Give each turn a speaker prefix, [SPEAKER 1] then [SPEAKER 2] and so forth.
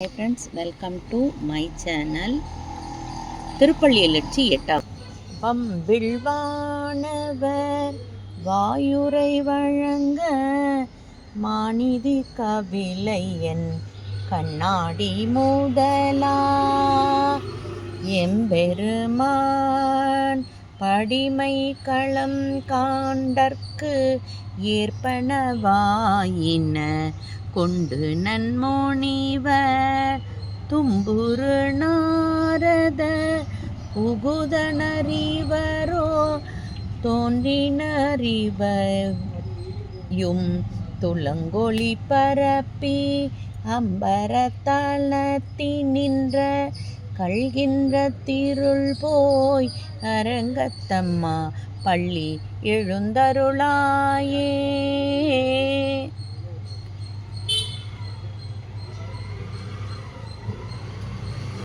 [SPEAKER 1] Hi friends welcome to my channel Tiruppalli Ezhuchi எட்டாம் பம்பிழ்வானவர் வாயுரை வழங்க மாநிதி கவிலையன் கண்ணாடி மூதலா எம்பெருமான் படிமை களம் காண்டற்கு ஏற்பனவாயின. கொண்டு நன்மோனிவர் தும்புரு நாரத புகுதனறிவரோ தோன்றினறிவையும் துளங்கொழி பரப்பி அம்பரத்தளத்தி நின்ற கழ்கின்ற திருள் போய் அரங்கத்தம்மா பள்ளி எழுந்தருளாயே.